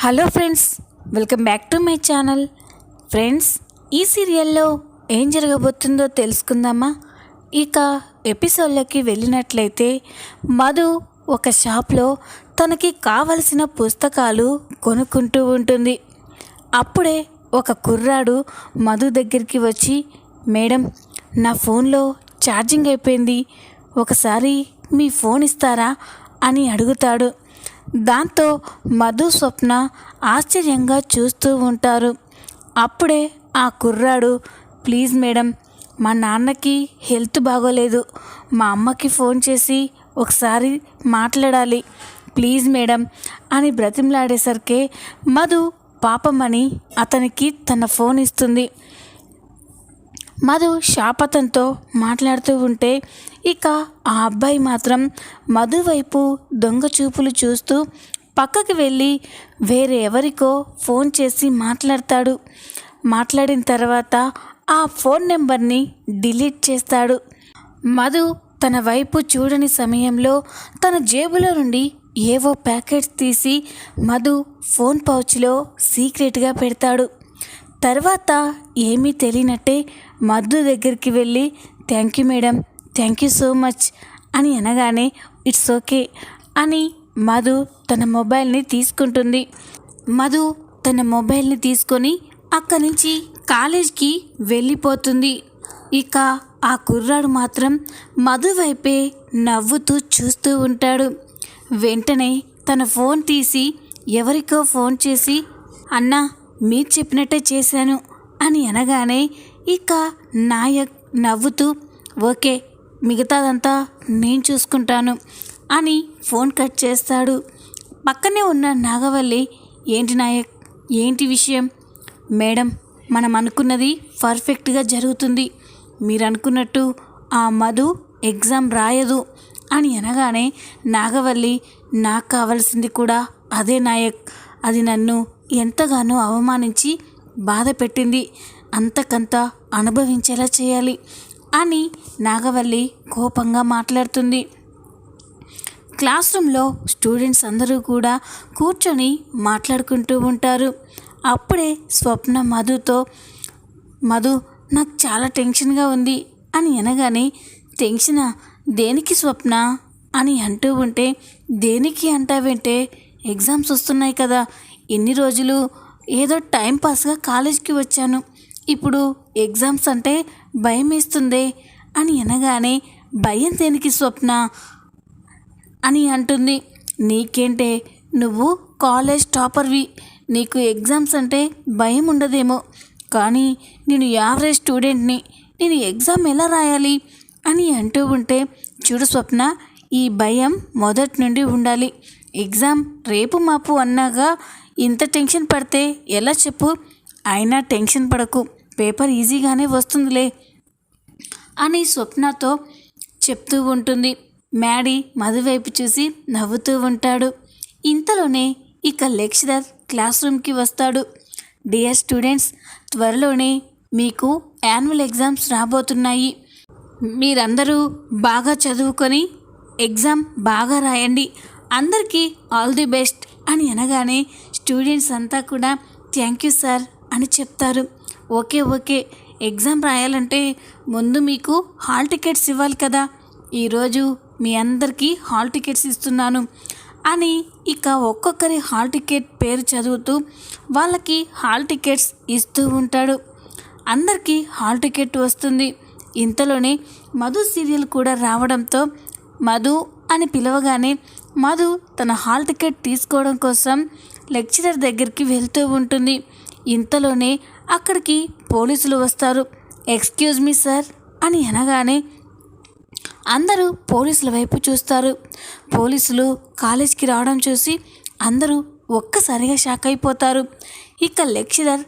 Hello friends welcome back to my channel. Friends ఈ సీరియల్లో ఏం జరగబోతుందో తెలుసుకుందామా? ఇక ఎపిసోడ్లోకి వెళ్ళినట్లయితే మధు ఒక షాప్లో తనకి కావలసిన పుస్తకాలు కొనుక్కుంటూ ఉంటుంది. అప్పుడే ఒక కుర్రాడు మధు దగ్గరికి వచ్చి మేడం నా ఫోన్లో ఛార్జింగ్ అయిపోయింది. ఒకసారి మీ ఫోన్ ఇస్తారా? అని అడుగుతాడు. దాంతో మధు స్వప్న ఆశ్చర్యంగా చూస్తూ ఉంటారు. అప్పుడే ఆ కుర్రాడు ప్లీజ్ మేడం మా నాన్నకి హెల్త్ బాగోలేదు. మా అమ్మకి ఫోన్ చేసి ఒకసారి మాట్లాడాలి. ప్లీజ్ మేడం అని బ్రతిమలాడేసరికి మధు పాపమని అతనికి తన ఫోన్ ఇస్తుంది. మధు శాపతంతో మాట్లాడుతూ ఉంటే ఇక ఆ అబ్బాయి మాత్రం మధు వైపు దొంగ చూపులు చూస్తూ పక్కకి వెళ్ళి వేరే ఎవరికో ఫోన్ చేసి మాట్లాడతాడు. మాట్లాడిన తర్వాత ఆ ఫోన్ నెంబర్ని డిలీట్ చేస్తాడు. మధు తన వైపు చూడని సమయంలో తన జేబులో నుండి ఏవో ప్యాకెట్స్ తీసి మధు ఫోన్ పౌచ్లో సీక్రెట్గా పెడతాడు. తర్వాత ఏమీ తెలియనట్టే మధు దగ్గరికి వెళ్ళి thank you madam thank you so much అని అనగానే ఇట్స్ ఓకే అని మధు తన మొబైల్ని తీసుకుంటుంది. మధు తన మొబైల్ని తీసుకొని అక్కడి నుంచి కాలేజ్కి వెళ్ళిపోతుంది. ఇక ఆ కుర్రాడు మాత్రం మధు వైపే నవ్వుతూ చూస్తూ ఉంటాడు. వెంటనే తన ఫోన్ తీసి ఎవరికో ఫోన్ చేసి అన్నా మీరు చెప్పినట్టే చేశాను. అని అనగానే ఇక నాయక్ నవ్వుతూ ఓకే మిగతాదంతా నేను చూసుకుంటాను అని ఫోన్ కట్ చేస్తాడు. పక్కనే ఉన్న నాగవల్లి ఏంటి నాయక్ ఏంటి విషయం? మేడం మనం అనుకున్నది పర్ఫెక్ట్గా జరుగుతుంది. మీరు అనుకున్నట్టు ఆ మధు ఎగ్జామ్ రాయదు అని అనగానే నాగవల్లి నాకు కావాల్సింది కూడా అదే నాయక్. అది నన్ను ఎంతగానో అవమానించి బాధ పెట్టింది అంతకంత అనుభవించేలా చేయాలి అని నాగవల్లి కోపంగా మాట్లాడుతుంది. క్లాస్ రూమ్లో స్టూడెంట్స్ అందరూ కూడా కూర్చొని మాట్లాడుకుంటూ ఉంటారు. అప్పుడే స్వప్న మధుతో మధు నాకు చాలా టెన్షన్గా ఉంది అని అనగానే టెన్షనా? దేనికి స్వప్న? అని అంటూ ఉంటే దేనికి అంటావంటే ఎగ్జామ్స్ వస్తున్నాయి కదా. ఎన్ని రోజులు ఏదో టైం పాస్గా కాలేజ్కి వచ్చాను. ఇప్పుడు ఎగ్జామ్స్ అంటే భయం వేస్తుంది అని అనగానే భయం దేనికి స్వప్న? అని అంటుంది. నీకేంటే నువ్వు కాలేజ్ టాపర్వి. నీకు ఎగ్జామ్స్ అంటే భయం ఉండదేమో. కానీ నేను యావరేజ్ స్టూడెంట్ని. నేను ఎగ్జామ్ ఎలా రాయాలి? అని అంటూ ఉంటే చూడు స్వప్న ఈ భయం మొదటి నుండి ఉండాలి. ఎగ్జామ్ రేపు మాపు అన్నాగా ఇంత టెన్షన్ పడితే ఎలా చెప్పు? అయినా టెన్షన్ పడకు. పేపర్ ఈజీగానే వస్తుందిలే అని స్వప్నతో చెప్తూ ఉంటుంది. మ్యాడీ మధు వైపు చూసి నవ్వుతూ ఉంటాడు. ఇంతలోనే ఇక లెక్చరర్ క్లాస్ రూమ్కి వస్తాడు. డియర్ స్టూడెంట్స్ త్వరలోనే మీకు యాన్యువల్ ఎగ్జామ్స్ రాబోతున్నాయి. మీరందరూ బాగా చదువుకొని ఎగ్జామ్ బాగా రాయండి. అందరికీ ఆల్ ది బెస్ట్ అని అనగానే స్టూడెంట్స్ అంతా కూడా థ్యాంక్ యూ సార్ అని చెప్తారు. Okay okay. ఎగ్జామ్ రాయాలంటే ముందు మీకు హాల్ టికెట్స్ ఇవ్వాలి కదా. ఈరోజు మీ అందరికీ హాల్ టికెట్స్ ఇస్తున్నాను. అని ఇక ఒక్కొక్కరి హాల్ టికెట్ పేరు చదువుతూ వాళ్ళకి హాల్ టికెట్స్ ఇస్తూ ఉంటాడు. అందరికీ హాల్ టికెట్ వస్తుంది. ఇంతలోనే మధు సీరియల్ కూడా రావడంతో మధు అని పిలవగానే మధు తన హాల్ టికెట్ తీసుకోవడం కోసం లెక్చరర్ దగ్గరికి వెళ్తూ ఉంటుంది. ఇంతలోనే అక్కడికి పోలీసులు వస్తారు. ఎక్స్క్యూజ్ మీ సార్ అని అనగానే అందరూ పోలీసుల వైపు చూస్తారు. పోలీసులు కాలేజీకి రావడం చూసి అందరూ ఒక్కసారిగా షాక్ అయిపోతారు. ఇక లెక్చరర్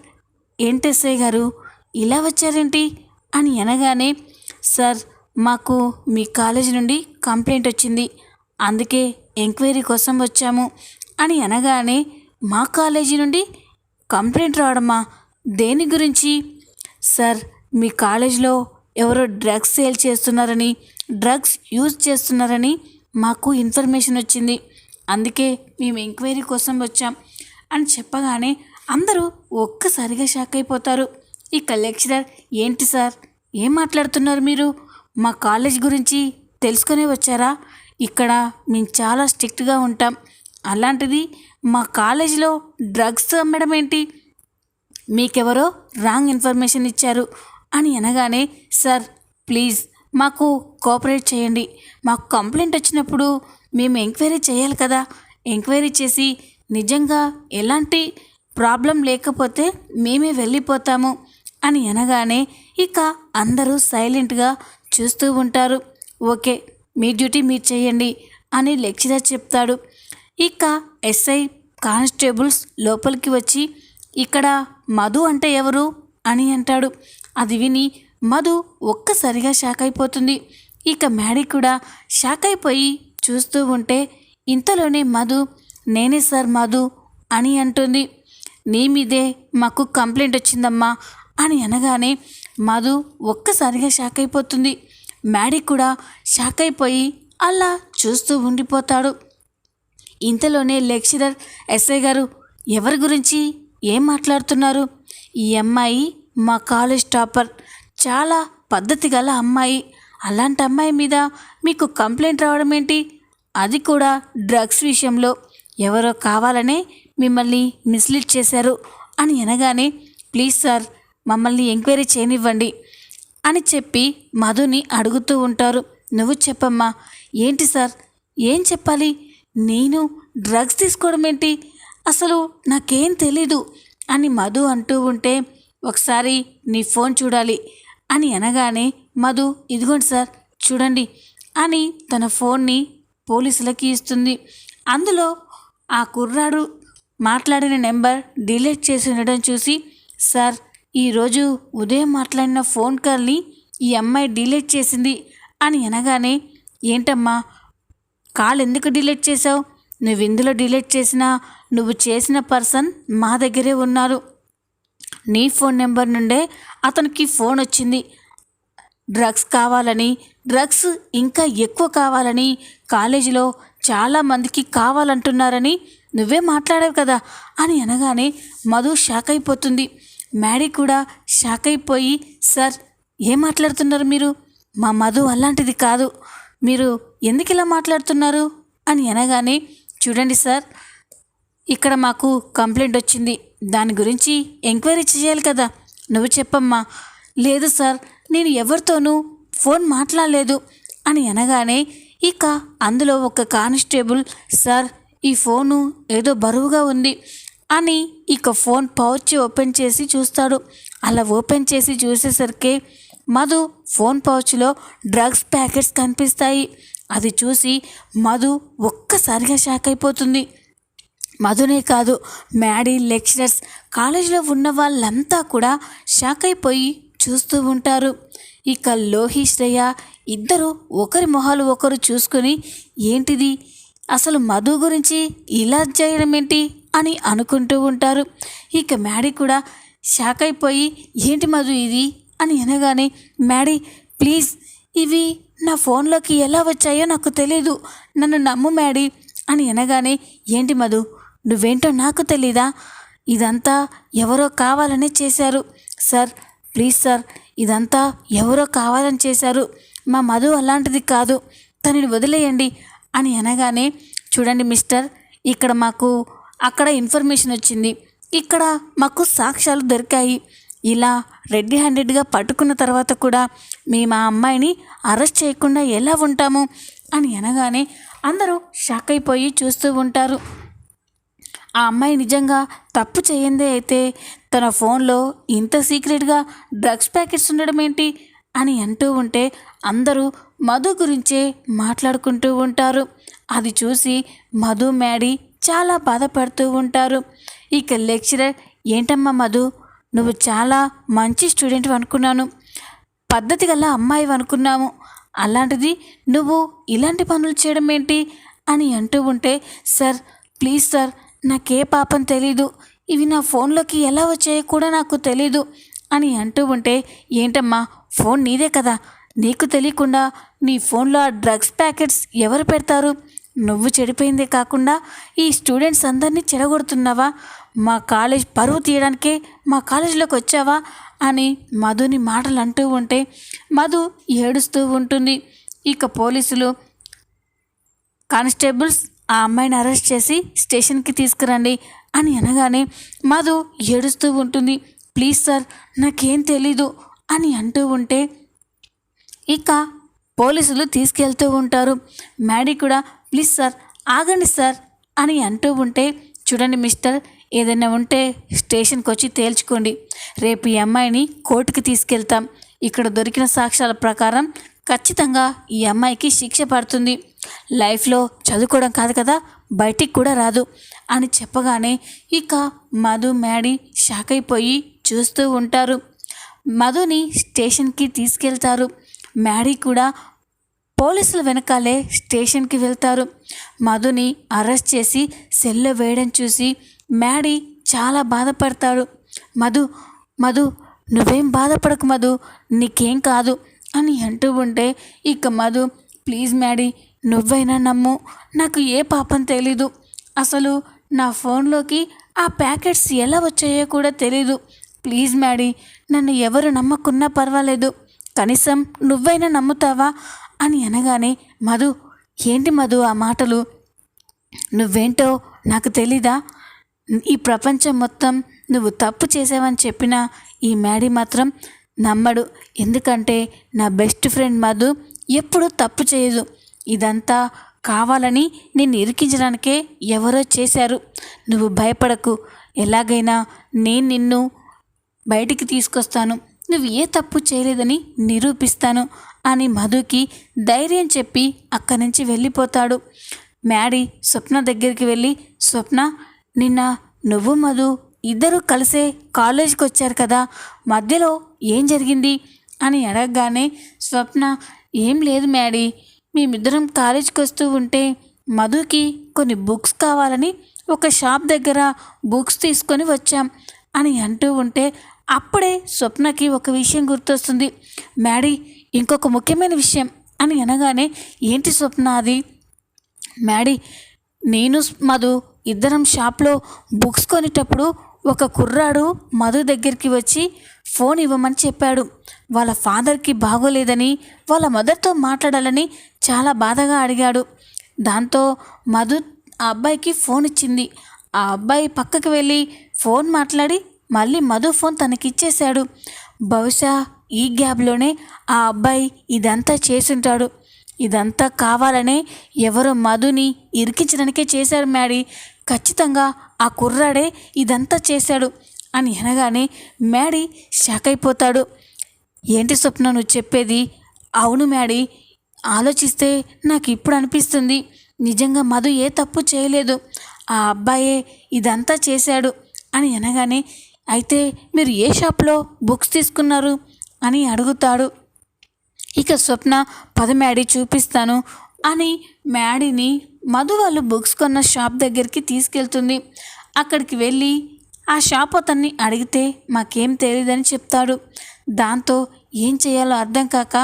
ఏంటెస్ఐ గారు ఇలా వచ్చారేంటి? అని అనగానే సార్ మాకు మీ కాలేజీ నుండి కంప్లైంట్ వచ్చింది. అందుకే ఎంక్వైరీ కోసం వచ్చాము అని అనగానే మా కాలేజీ నుండి కంప్లైంట్ రావడమా? దేని గురించి? సార్ మీ కాలేజ్లో ఎవరో డ్రగ్స్ సేల్ చేస్తున్నారని డ్రగ్స్ యూజ్ చేస్తున్నారని మాకు ఇన్ఫర్మేషన్ వచ్చింది. అందుకే మేము ఎంక్వైరీ కోసం వచ్చాం. అని చెప్పగానే అందరూ ఒక్కసారిగా షాక్ అయిపోతారు. ఇక లెక్చరర్ ఏంటి సార్? ఏం మాట్లాడుతున్నారు మీరు? మా కాలేజ్ గురించి తెలుసుకునే వచ్చారా? ఇక్కడ మేము చాలా స్ట్రిక్ట్గా ఉంటాం. అలాంటిది మా కాలేజీలో డ్రగ్స్ అమ్మడం ఏంటి? మీకెవరో రాంగ్ ఇన్ఫర్మేషన్ ఇచ్చారు అని అనగానే సార్ ప్లీజ్ మాకు కోఆపరేట్ చేయండి. మాకు కంప్లైంట్ వచ్చినప్పుడు మేము ఎంక్వైరీ చేయాలి కదా. ఎంక్వైరీ చేసి నిజంగా ఎలాంటి ప్రాబ్లం లేకపోతే మేమే వెళ్ళిపోతాము అని అనగానే ఇక అందరూ సైలెంట్గా చూస్తూ ఉంటారు. ఓకే మీ డ్యూటీ మీరు చేయండి అని లెక్చరర్ చెప్తాడు. ఇక ఎస్ఐ కానిస్టేబుల్స్ లోపలికి వచ్చి ఇక్కడ మధు అంటే ఎవరు? అని అంటాడు. అది విని మధు ఒక్కసారిగా షాక్ అయిపోతుంది ఇక మ్యాడీ కూడా షాక్ అయిపోయి చూస్తూ ఉంటే ఇంతలోనే మధు నేనే సార్ మధు అని అంటుంది. నీ మీదే మాకు కంప్లైంట్ వచ్చిందమ్మా అని అనగానే మధు ఒక్కసారిగా షాక్ అయిపోతుంది మ్యాడీ కూడా షాక్ అయిపోయి అలా చూస్తూ ఉండిపోతాడు. ఇంతలోనే లెక్చరర్ ఎస్ఐ గారు ఎవరి గురించి ఏం మాట్లాడుతున్నారు? ఈ అమ్మాయి మా కాలేజ్ టాపర్. చాలా పద్ధతి గల అమ్మాయి. అలాంటి అమ్మాయి మీద మీకు కంప్లైంట్ రావడం ఏంటి? అది కూడా డ్రగ్స్ విషయంలో. ఎవరో కావాలనే మిమ్మల్ని మిస్లీడ్ చేశారు అని అనగానే ప్లీజ్ సార్ మమ్మల్ని ఎంక్వైరీ చేయనివ్వండి అని చెప్పి మధుని అడుగుతూ ఉంటారు. నువ్వు చెప్పమ్మా. ఏంటి సార్? ఏం చెప్పాలి? నేను డ్రగ్స్ తీసుకోవడం ఏంటి? అసలు నాకేం తెలీదు అని మధు అంటూ ఉంటే ఒకసారి నీ ఫోన్ చూడాలి అని అనగానే మధు ఇదిగోండి సార్ చూడండి అని తన ఫోన్ని పోలీసులకి ఇస్తుంది. అందులో ఆ కుర్రాడు మాట్లాడిన నెంబర్ డిలీట్ చేసి ఉండడం చూసి సార్ ఈరోజు ఉదయం మాట్లాడిన ఫోన్ కాల్ని ఈ అమ్మాయి డిలీట్ చేసింది అని అనగానే ఏంటమ్మా కాల్ ఎందుకు డిలీట్ చేసావు నువ్వు ఇందులో డిలీట్ చేసినా నువ్వు చేసిన పర్సన్ మా దగ్గరే ఉన్నారు. నీ ఫోన్ నెంబర్ నుండే అతనికి ఫోన్ వచ్చింది. డ్రగ్స్ కావాలని డ్రగ్స్ ఇంకా ఎక్కువ కావాలని కాలేజీలో చాలామందికి కావాలంటున్నారని నువ్వే మాట్లాడావు కదా అని అనగానే మధు షాక్ అయిపోతుంది. మ్యాడీ కూడా షాక్ అయిపోయి సార్ ఏం మాట్లాడుతున్నారు మీరు? మా మధు అలాంటిది కాదు. మీరు ఎందుకు ఇలా మాట్లాడుతున్నారు? అని అనగానే చూడండి సార్ ఇక్కడ మాకు కంప్లైంట్ వచ్చింది. దాని గురించి ఎంక్వైరీ చేయాలి కదా. నువ్వు చెప్పమ్మా. లేదు సార్ నేను ఎవరితోనూ ఫోన్ మాట్లాడలేదు అని అనగానే ఇక అందులో ఒక కానిస్టేబుల్ సార్ ఈ ఫోను ఏదో బరువుగా ఉంది అని ఇక ఫోన్ పౌచ్ ఓపెన్ చేసి చూస్తాడు. అలా ఓపెన్ చేసి చూసేసరికి మధు ఫోన్ పౌచ్లో డ్రగ్స్ ప్యాకెట్స్ కనిపిస్తాయి. అది చూసి మధు ఒక్కసారిగా షాక్ అయిపోతుంది. మధునే కాదు మ్యాడీ లెక్చరర్స్ కాలేజీలో ఉన్న వాళ్ళంతా కూడా షాక్ అయిపోయి చూస్తూ ఉంటారు. ఇక లోహి శ్రేయ ఇద్దరు ఒకరి మొహాలు ఒకరు చూసుకుని ఏంటిది? అసలు మధు గురించి ఇలా చేయడం ఏంటి? అని అనుకుంటూ ఉంటారు. ఇక మ్యాడీ కూడా షాక్ అయిపోయి ఏంటి మధు ఇది? అని అనగానే మ్యాడీ ప్లీజ్ ఇవి నా ఫోన్లోకి ఎలా వచ్చాయో నాకు తెలీదు. నన్ను నమ్ము మ్యాడీ అని అనగానే ఏంటి మధు నువ్వేంటో నాకు తెలీదా? ఇదంతా ఎవరో కావాలని చేశారు. సార్ ప్లీజ్ సార్ ఇదంతా ఎవరో కావాలని చేశారు. మా మధు అలాంటిది కాదు. తనని వదిలేయండి. అని అనగానే చూడండి మిస్టర్ ఇక్కడ మాకు అక్కడ ఇన్ఫర్మేషన్ వచ్చింది. ఇక్కడ మాకు సాక్ష్యాలు దొరికాయి. ఇలా రెడ్ హ్యాండెడ్గా పట్టుకున్న తర్వాత కూడా మేము ఆ అమ్మాయిని అరెస్ట్ చేయకుండా ఎలా ఉంటాము అని అనగానే అందరూ షాక్ అయిపోయి చూస్తూ ఉంటారు. ఆ అమ్మాయి నిజంగా తప్పు చేయందే అయితే తన ఫోన్లో ఇంత సీక్రెట్గా డ్రగ్స్ ప్యాకెట్స్ ఉండడం ఏంటి అని అంటూ ఉంటే అందరూ మధు గురించే మాట్లాడుకుంటూ ఉంటారు. అది చూసి మధు మ్యాడీ చాలా బాధపడుతూ ఉంటారు. ఇక లెక్చరర్ ఏంటమ్మా మధు నువ్వు చాలా మంచి స్టూడెంట్ అనుకున్నాను. పద్ధతి గల అమ్మాయి అనుకున్నాము. అలాంటిది నువ్వు ఇలాంటి పనులు చేయడం ఏంటి? అని అంటూ ఉంటే సార్ ప్లీజ్ సార్ నాకే పాపం తెలీదు. ఇవి నా ఫోన్లోకి ఎలా వచ్చాయో కూడా నాకు తెలీదు. అని అంటూ ఉంటే ఏంటమ్మా ఫోన్ నీదే కదా. నీకు తెలియకుండా నీ ఫోన్లో ఆ డ్రగ్స్ ప్యాకెట్స్ ఎవరు పెడతారు? నువ్వు చెడిపోయిందే కాకుండా ఈ స్టూడెంట్స్ అందరినీ చెడగొడుతున్నావా? మా కాలేజ్ పరువు తీయడానికే మా కాలేజీలోకి వచ్చావా అని మధుని మాటలు అంటూ ఉంటే మధు ఏడుస్తూ ఉంటుంది. ఇక పోలీసులు కానిస్టేబుల్స్ ఆ అమ్మాయిని అరెస్ట్ చేసి స్టేషన్కి తీసుకురండి అని అనగానే మధు ఏడుస్తూ ఉంటుంది. ప్లీజ్ సార్ నాకేం తెలీదు అని అంటూ ఉంటే ఇక పోలీసులు తీసుకెళ్తూ ఉంటారు. మ్యాడీ కూడా ప్లీజ్ సార్ ఆగండి సార్ అని అంటూ ఉంటే చూడండి మిస్టర్ ఏదైనా ఉంటే స్టేషన్కి వచ్చి తేల్చుకోండి. రేపు ఈ అమ్మాయిని కోర్టుకి తీసుకెళ్తాం. ఇక్కడ దొరికిన సాక్ష్యాల ప్రకారం ఖచ్చితంగా ఈ అమ్మాయికి శిక్ష పడుతుంది. లైఫ్లో చదువుకోవడం కాదు కదా బయటికి కూడా రాదు అని చెప్పగానే ఇక మధు మ్యాడీ షాక్ అయిపోయి చూస్తూ ఉంటారు. మధుని స్టేషన్కి తీసుకెళ్తారు. మ్యాడీ కూడా పోలీసుల వెనకాలే స్టేషన్కి వెళ్తారు. మధుని అరెస్ట్ చేసి సెల్లో వేయడం చూసి మ్యాడీ చాలా బాధపడతాడు. మధు మధు నువ్వేం బాధపడకు మధు నీకేం కాదు అని అంటూ ఉంటే ఇక మధు ప్లీజ్ మ్యాడీ నువ్వైనా నమ్ము నాకు ఏ పాపం తెలీదు. అసలు నా ఫోన్లోకి ఆ ప్యాకెట్స్ ఎలా వచ్చాయో కూడా తెలీదు. ప్లీజ్ మ్యాడీ నన్ను ఎవరు నమ్మకున్నా పర్వాలేదు. కనీసం నువ్వైనా నమ్ముతావా? అని అనగానే మధు ఏంటి మధు ఆ మాటలు? నువ్వేంటో నాకు తెలీదా? ఈ ప్రపంచం మొత్తం నువ్వు తప్పు చేసావని చెప్పినా ఈ మ్యాడీ మాత్రం నమ్మడు. ఎందుకంటే నా బెస్ట్ ఫ్రెండ్ మధు ఎప్పుడూ తప్పు చేయదు. ఇదంతా కావాలని నిన్ను ఇరికించడానికే ఎవరో చేశారు. నువ్వు భయపడకు. ఎలాగైనా నేను నిన్ను బయటికి తీసుకొస్తాను. నువ్వు ఏ తప్పు చేయలేదని నిరూపిస్తాను అని మధుకి ధైర్యం చెప్పి అక్కడి నుంచి వెళ్ళిపోతాడు. మ్యాడీ స్వప్న దగ్గరికి వెళ్ళి స్వప్న నిన్న నువ్వు మధు ఇద్దరు కలిసే కాలేజీకి వచ్చారు కదా మధ్యలో ఏం జరిగింది అని అడగగానే స్వప్న ఏం లేదు మ్యాడీ మేమిద్దరం కాలేజీకి వస్తూ ఉంటే మధుకి కొన్ని బుక్స్ కావాలని ఒక షాప్ దగ్గర బుక్స్ తీసుకొని వచ్చాం అని అంటూ ఉంటే అప్పుడే స్వప్నకి ఒక విషయం గుర్తొస్తుంది. మ్యాడీ ఇంకొక ముఖ్యమైన విషయం అని అనగానే ఏంటి స్వప్న అది? మ్యాడీ నేను మధు ఇద్దరం షాప్లో బుక్స్ కొనేటప్పుడు ఒక కుర్రాడు మధు దగ్గరికి వచ్చి ఫోన్ ఇవ్వమని చెప్పాడు. వాళ్ళ ఫాదర్కి బాగోలేదని వాళ్ళ మదర్తో మాట్లాడాలని చాలా బాధగా అడిగాడు. దాంతో మధు ఆ అబ్బాయికి ఫోన్ ఇచ్చింది. ఆ అబ్బాయి పక్కకి వెళ్ళి ఫోన్ మాట్లాడి మళ్ళీ మధు ఫోన్ తనకిచ్చేశాడు. బహుశా ఈ గ్యాప్లోనే ఆ అబ్బాయి ఇదంతా చేసుంటాడు ఇదంతా కావాలనే ఎవరో మధుని ఇరికించడానికే చేశారు మ్యాడీ. ఖచ్చితంగా ఆ కుర్రాడే ఇదంతా చేశాడు అని అనగానే మ్యాడీ షాక్ అయిపోతాడు ఏంటి స్వప్న నువ్వు చెప్పేది? అవును మ్యాడీ. ఆలోచిస్తే నాకు ఇప్పుడు అనిపిస్తుంది. నిజంగా మధు ఏ తప్పు చేయలేదు. ఆ అబ్బాయే ఇదంతా చేశాడు అని అనగానే అయితే మీరు ఏ షాప్లో బుక్స్ తీసుకున్నారు? అని అడుగుతాడు. ఇక స్వప్న పద మ్యాడీ చూపిస్తాను అని మ్యాడీని మధు వాళ్ళు బుక్స్ కొన్న షాప్ దగ్గరికి తీసుకెళ్తుంది. అక్కడికి వెళ్ళి ఆ షాప్ అతన్ని అడిగితే మాకేం తెలియదని చెప్తాడు. దాంతో ఏం చేయాలో అర్థం కాక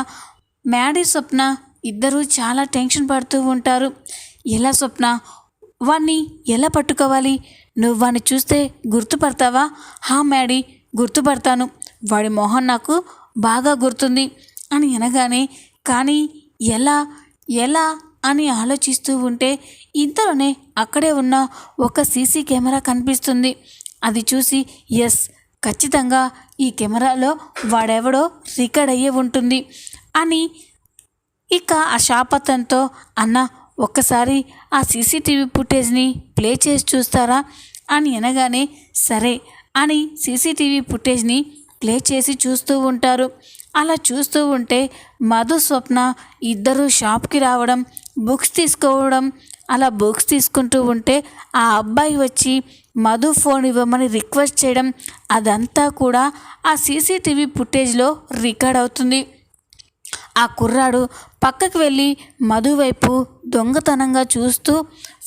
మ్యాడీ స్వప్న ఇద్దరూ చాలా టెన్షన్ పడుతూ ఉంటారు. ఎలా స్వప్న? వాణ్ణి ఎలా పట్టుకోవాలి? నువ్వు వాణ్ణి చూస్తే గుర్తుపడతావా? హా మ్యాడీ గుర్తుపడతాను. వాడి మొహం నాకు బాగా గుర్తుంది. అని అనగానే కానీ ఎలా ఎలా? అని ఆలోచిస్తూ ఉంటే ఇంతలోనే అక్కడే ఉన్న ఒక సీసీ కెమెరా కనిపిస్తుంది. అది చూసి ఎస్ ఖచ్చితంగా ఈ కెమెరాలో వాడెవడో రికార్డ్ అయ్యే ఉంటుంది అని ఇక ఆ శాపతంతో అన్న ఒక్కసారి ఆ సీసీటీవీ ఫుటేజ్ని ప్లే చేసి చూస్తారా? అని అనగానే సరే అని సీసీటీవీ ఫుటేజ్ని ప్లే చేసి చూస్తూ ఉంటారు. అలా చూస్తూ ఉంటే మధు స్వప్న ఇద్దరు షాప్కి రావడం బుక్స్ తీసుకోవడం అలా బుక్స్ తీసుకుంటూ ఉంటే ఆ అబ్బాయి వచ్చి మధు ఫోన్ ఇవ్వమని రిక్వెస్ట్ చేయడం అదంతా కూడా ఆ సీసీటీవీ ఫుటేజ్లో రికార్డ్ అవుతుంది. ఆ కుర్రాడు పక్కకు వెళ్ళి మధు వైపు దొంగతనంగా చూస్తూ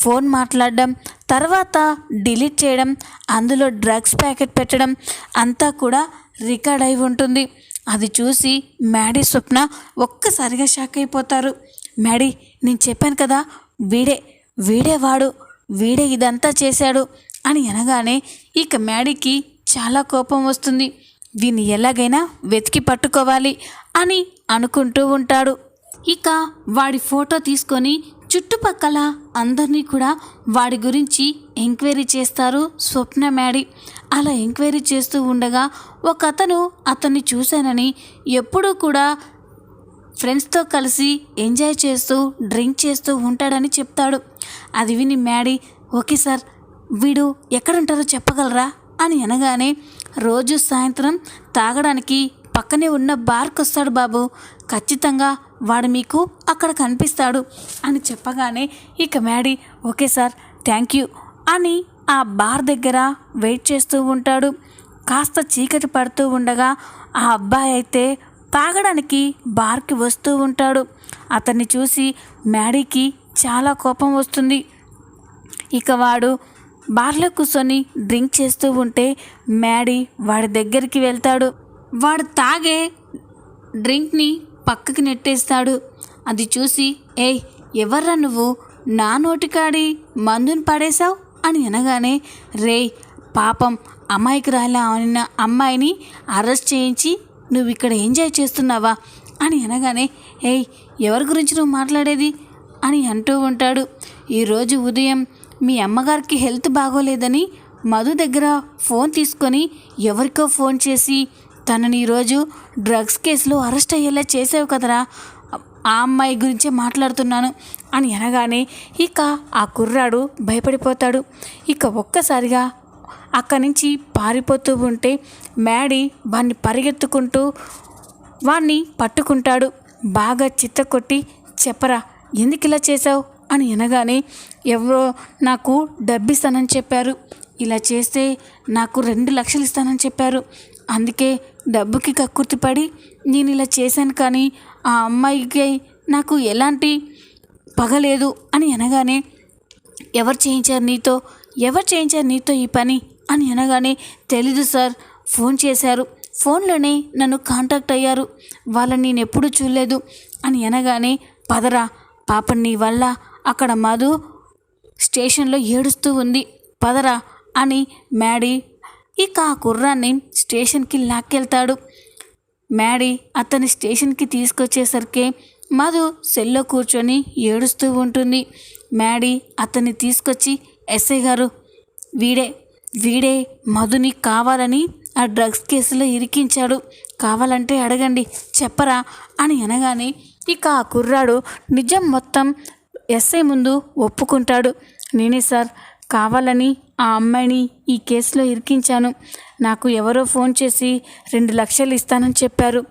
ఫోన్ మాట్లాడడం తర్వాత డిలీట్ చేయడం అందులో డ్రగ్స్ ప్యాకెట్ పెట్టడం అంతా కూడా రికార్డ్ అయి ఉంటుంది. అది చూసి మ్యాడీ స్వప్న ఒక్కసారిగా షాక్ అయిపోతారు. మ్యాడీ నేను చెప్పాను కదా వీడే వీడే వాడు వీడే ఇదంతా చేశాడు అని అనగానే ఇక మ్యాడీకి చాలా కోపం వస్తుంది. వీని ఎలాగైనా వెతికి పట్టుకోవాలి అని అనుకుంటూ ఉంటాడు. ఇక వాడి ఫోటో తీసుకొని చుట్టుపక్కల అందరినీ కూడా వాడి గురించి ఎంక్వైరీ చేస్తారు స్వప్న మ్యాడీ. అలా ఎంక్వైరీ చేస్తూ ఉండగా ఒక అతను అతన్ని చూశానని ఎప్పుడూ కూడా ఫ్రెండ్స్తో కలిసి ఎంజాయ్ చేస్తూ డ్రింక్ చేస్తూ ఉంటాడని చెప్తాడు. అది విని మ్యాడీ ఓకే సార్ వీడు ఎక్కడుంటారో చెప్పగలరా? అని అనగానే రోజు సాయంత్రం తాగడానికి పక్కనే ఉన్న బార్కి వస్తాడు బాబు. ఖచ్చితంగా వాడు మీకు అక్కడ కనిపిస్తాడు అని చెప్పగానే ఇక Maddy okay sir thank you. అని ఆ బార్ దగ్గర వెయిట్ చేస్తూ ఉంటాడు. కాస్త చీకటి పడుతూ ఉండగా ఆ అబ్బాయి అయితే తాగడానికి బార్కి వస్తూ ఉంటాడు. అతన్ని చూసి మ్యాడీకి చాలా కోపం వస్తుంది. ఇక వాడు బార్లో కూర్చొని డ్రింక్ చేస్తూ ఉంటే మ్యాడీ వాడి దగ్గరికి వెళ్తాడు. వాడు తాగే డ్రింక్ని పక్కకి నెట్టేస్తాడు. అది చూసి ఏయ్ ఎవర్రా నువ్వు? నా నోటికాడి మందుని పడేశావు? అని అనగానే రేయ్ పాపం అమ్మాయికి అన్న అమ్మాయిని అరెస్ట్ చేయించి నువ్వు ఇక్కడ ఎంజాయ్ చేస్తున్నావా? అని అనగానే ఏయ్ ఎవరి గురించి నువ్వు మాట్లాడేది? అని అంటూ ఉంటాడు. ఈరోజు ఉదయం మీ అమ్మగారికి హెల్త్ బాగోలేదని మధు దగ్గర ఫోన్ తీసుకొని ఎవరికో ఫోన్ చేసి తనని ఈరోజు డ్రగ్స్ కేసులో అరెస్ట్ అయ్యేలా చేసావు కదరా ఆ అమ్మాయి గురించే మాట్లాడుతున్నాను అని అనగానే ఇక ఆ కుర్రాడు భయపడిపోతాడు. ఇక ఒక్కసారిగా అక్కడి నుంచి పారిపోతూ ఉంటే మ్యాడీ వాణ్ణి పరిగెత్తుకుంటూ వాణ్ణి పట్టుకుంటాడు. బాగా చిత్త కొట్టి చెప్పరా ఎందుకు ఇలా చేసావు అని అనగానే ఎవరో నాకు డబ్బిస్తానని చెప్పారు. ఇలా చేస్తే నాకు రెండు లక్షలు ఇస్తానని చెప్పారు. అందుకే డబ్బుకి కక్కుర్తిపడి నేను ఇలా చేశాను కానీ ఆ అమ్మాయికి నాకు ఎలాంటి పగలేదు అని అనగానే ఎవరు చేయించారు నీతో? ఎవరు చేయించారు నీతో ఈ పని? అని అనగానే తెలీదు సార్ ఫోన్ చేశారు. ఫోన్లోనే నన్ను కాంటాక్ట్ అయ్యారు. వాళ్ళని నేను ఎప్పుడూ చూడలేదు. అని అనగానే పదరా పాప నీ వల్ల అక్కడ మధు స్టేషన్లో ఏడుస్తూ ఉంది. పదరా అని మ్యాడీ ఇక ఆ కుర్రాన్ని స్టేషన్కి లాక్కెళ్తాడు. మ్యాడీ అతని స్టేషన్కి తీసుకొచ్చేసరికి మధు సెల్లో కూర్చొని ఏడుస్తూ ఉంటుంది. మ్యాడీ అతన్ని తీసుకొచ్చి ఎస్ఐ గారు వీడే వీడే మధుని కావాలని ఆ డ్రగ్స్ కేసులో ఇరికించాడు. కావాలంటే అడగండి చెప్పరా? అని అనగానే ఇక ఆ కుర్రాడు నిజం మొత్తం ఎస్ఐ ముందు ఒప్పుకుంటాడు. నేనే సార్ కావాలని ఆ అమ్మాయిని ఈ కేసులో ఇరికించాను. నాకు ఎవరో ఫోన్ చేసి రెండు లక్షలు ఇస్తానని చెప్పారు.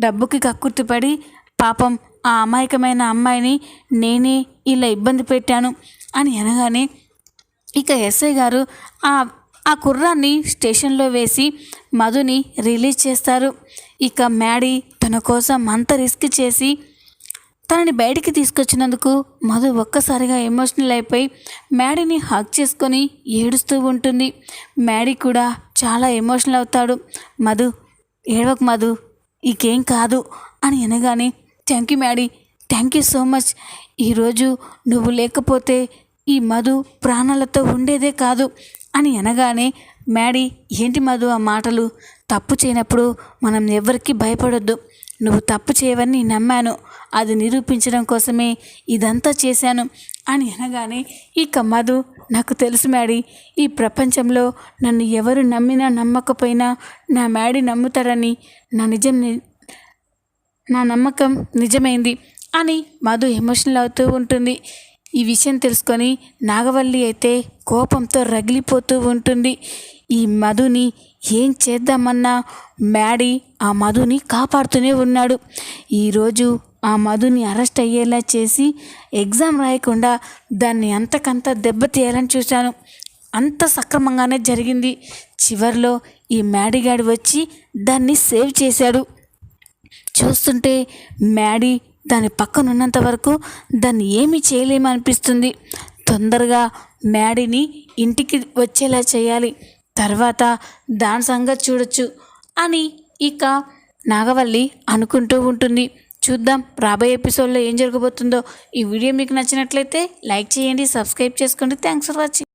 డబ్బుకి కక్కుర్తిపడి పాపం ఆ అమాయకమైన అమ్మాయిని నేనే ఇలా ఇబ్బంది పెట్టాను అని అనగానే ఇక ఎస్ఐ గారు ఆ ఆ కుర్రాన్ని స్టేషన్లో వేసి మధుని రిలీజ్ చేస్తారు. ఇక మ్యాడీ తన కోసం అంత రిస్క్ చేసి తనని బయటికి తీసుకొచ్చినందుకు మధు ఒక్కసారిగా ఎమోషనల్ అయిపోయి మ్యాడీని హక్ చేసుకొని ఏడుస్తూ ఉంటుంది. మ్యాడీ కూడా చాలా ఎమోషనల్ అవుతాడు. మధు ఏడవకు మధు ఇకేం కాదు అని అనగానే thank you Maddy thank you so much. ఈరోజు నువ్వు లేకపోతే ఈ మధు ప్రాణాలతో ఉండేదే కాదు అని అనగానే మ్యాడీ ఏంటి మధు ఆ మాటలు? తప్పు చేయనప్పుడు మనం ఎవరికీ భయపడొద్దు. నువ్వు తప్పు చేయవని నమ్మాను. అది నిరూపించడం కోసమే ఇదంతా చేశాను అని అనగానే ఇక మధు నాకు తెలుసు మ్యాడీ ఈ ప్రపంచంలో నన్ను ఎవరు నమ్మినా నమ్మకపోయినా నా మ్యాడీ నమ్ముతారని నా నిజం నా నమ్మకం నిజమైంది అని మధు ఎమోషనల్ అవుతూ ఉంటుంది. ఈ విషయం తెలుసుకొని నాగవల్లి అయితే కోపంతో రగిలిపోతూ ఉంటుంది. ఈ మధుని ఏం చేద్దామన్నా మ్యాడీ ఆ మధుని కాపాడుతూనే ఉన్నాడు. ఈరోజు ఆ మధుని అరెస్ట్ అయ్యేలా చేసి ఎగ్జామ్ రాయకుండా దాన్ని అంతకంత దెబ్బతీయాలని చూశాను. అంత సక్రమంగానే జరిగింది. చివరిలో ఈ మ్యాడీగాడి వచ్చి దాన్ని సేవ్ చేశాడు. చూస్తుంటే మ్యాడీ దాని పక్కనున్నంత వరకు దాన్ని ఏమీ చేయలేమనిపిస్తుంది. తొందరగా మ్యాడీని ఇంటికి వచ్చేలా చేయాలి. తర్వాత దాని సంగతి చూడొచ్చు అని ఇక నాగవల్లి అనుకుంటూ ఉంటుంది. చూద్దాం రాబోయే ఎపిసోడ్లో ఏం జరగబోతుందో. ఈ వీడియో మీకు నచ్చినట్లయితే లైక్ చేయండి సబ్స్క్రైబ్ చేసుకోండి. Thanks for watching.